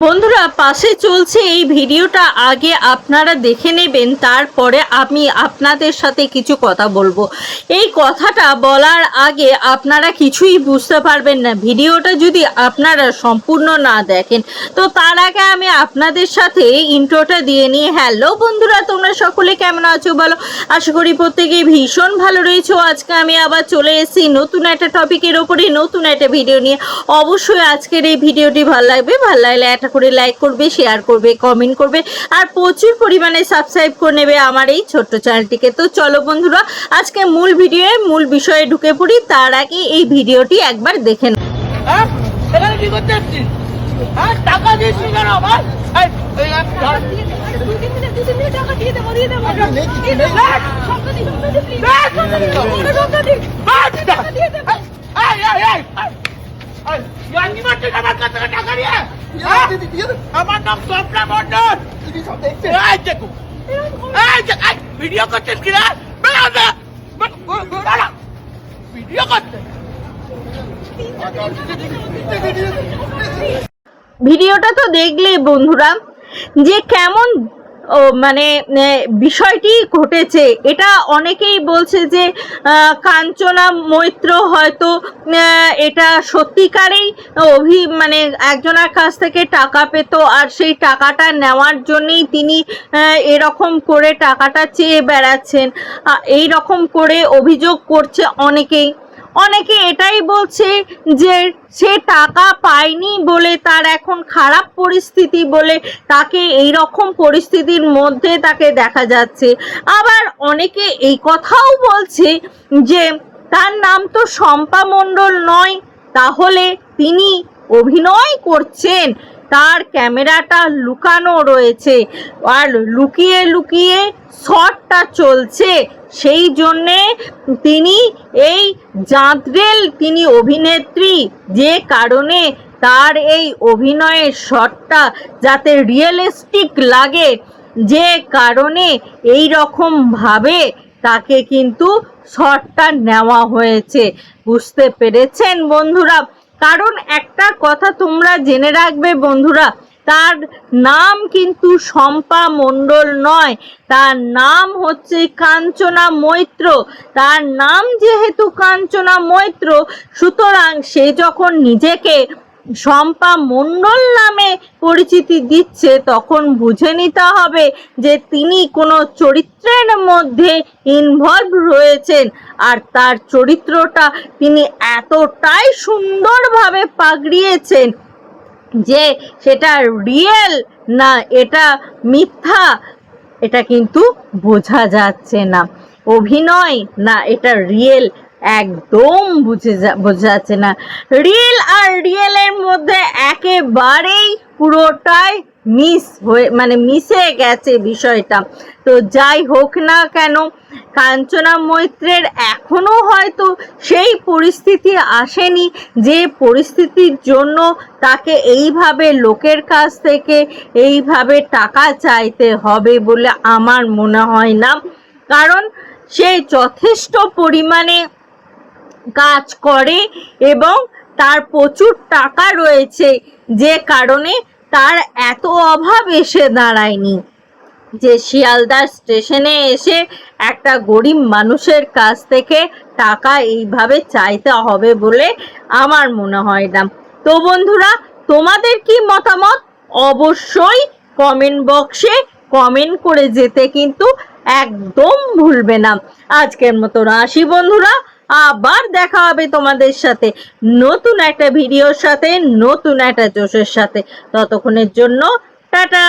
বন্ধুরা, পাশে চলছে এই ভিডিওটা। আগে আপনারা দেখে নেবেন, তারপরে আমি আপনাদের সাথে কিছু কথা বলব। এই কথাটা বলার আগে আপনারা কিছুই বুঝতে পারবেন না। ভিডিওটা যদি আপনারা সম্পূর্ণ না দেখেন, তো তার আগে আমি আপনাদের সাথে ইন্ট্রোটা দিয়ে নিই। হ্যালো বন্ধুরা, তোমরা সকলে কেমন আছো বলো? আশা করি প্রত্যেকেই ভীষণ ভালো রয়েছো। আজকে আমি আবার চলে এসেছি নতুন একটা টপিকের ওপরে, নতুন একটা ভিডিও নিয়ে। অবশ্যই আজকের এই ভিডিওটি ভালো লাগবে। ভালো লাগলে করে লাইক করবে শেয়ার করবে কমেন্ট করবে আর প্রচুর পরিমাণে সাবস্ক্রাইব করে নেবে আমার এই ছোট্ট চ্যানেলটিকে তো চলো বন্ধুরা আজকে মূল ভিডিওয়ে মূল বিষয়ে ঢুকে পড়ি তার আগে এই ভিডিওটি একবার দেখে। হ্যাঁ হ্যাঁ টাকা টাকা নিয়ে? হ্যাঁ? আমার নাম স্বপ্না মন্ডল ভিডিও কিনা দে। বেড়া ভিডিও করতে ভিডিওটা তো দেখলে বন্ধুরা যে কেমন মানে বিষয়টি ঘটেছে। এটা অনেকেই বলছে যে কাঞ্চনা মৈত্র হয়তো এটা সত্যিকারেই অভি মানে একজনের কাছ থেকে টাকা পেত আর সেই টাকাটা নেওয়ার জন্যই তিনি এরকম করে টাকাটা চেয়ে বেড়াচ্ছেন। এই রকম করে অভিযোগ করছে অনেকেই। অনেকে এটাই বলছে যে সে টাকা পায়নি বলে তার এখন খারাপ পরিস্থিতি বলে তাকে এই রকম পরিস্থিতির মধ্যে তাকে দেখা যাচ্ছে। আবার অনেকে এই কথাও বলছে যে তার নাম তো শম্পা মণ্ডল নয়, তাহলে তিনি অভিনয় করছেন। তার ক্যামেরাটা লুকানো রয়েছে। আর লুকিয়ে লুকিয়ে শটটা চলছে। সেই জন্যে তিনি এই জাঁদরেল, তিনি অভিনেত্রী, যে কারণে তার এই অভিনয়ের শটটা যাতে রিয়েলিস্টিক লাগে, যে কারণে এই রকম ভাবে তাকে কিন্তু শটটা নেওয়া হয়েছে। বুঝতে পেরেছেন বন্ধুরা? কারণ একটা কথা তোমরা জেনে রাখবে বন্ধুরা, তার নাম কিন্তু শম্পা মণ্ডল নয়, তার নাম হচ্ছে কাঞ্চনা মৈত্র। তার নাম যেহেতু কাঞ্চনা মৈত্র, সুতরাং সে যখন নিজেকে শম্পা মণ্ডল নামে পরিচিতি দিচ্ছে, তখন বুঝে নিতে হবে যে তিনি কোনো চরিত্রের মধ্যে ইনভলভ রয়েছেন। আর তার চরিত্রটা তিনি এতটাই সুন্দরভাবে পাগড়িয়েছেন যে সেটা রিয়েল না, এটা মিথ্যা, এটা কিন্তু বোঝা যাচ্ছে না। অভিনয় না, এটা রিয়েল একদম বুঝে যা, বোঝা যাচ্ছে না। রিয়েল আর রিয়েলের মধ্যে একেবারেই পুরোটাই মিস হয়ে মানে মিশে গেছে বিষয়টা। তো যাই হোক না কেন, কাঞ্চনা মৈত্রের এখনও হয়তো সেই পরিস্থিতি আসেনি, যে পরিস্থিতির জন্য তাকে এইভাবে লোকের কাছ থেকে এইভাবে টাকা চাইতে হবে বলে আমার মনে হয় না। কারণ সে যথেষ্ট পরিমাণে কাজ করে এবং তার প্রচুর টাকা রয়েছে। যে কারণে তার এত অভাব এসে দাঁড়ায়নি যে শিয়ালদা স্টেশনে এসে একটা গরিব মানুষের কাছ থেকে টাকা এইভাবে চাইতে হবে বলে আমার মনে হয় না। তো বন্ধুরা, তোমাদের কি মতামত? অবশ্যই কমেন্ট বক্সে কমেন্ট করে যেতে কিন্তু একদম ভুলবে না। আজকের মতো আসি বন্ধুরা। আবার দেখা হবে তোমাদের সাথে নতুন একটা ভিডিওর সাথে, নতুন একটা জোশের সাথে। ততক্ষণের জন্য টাটা।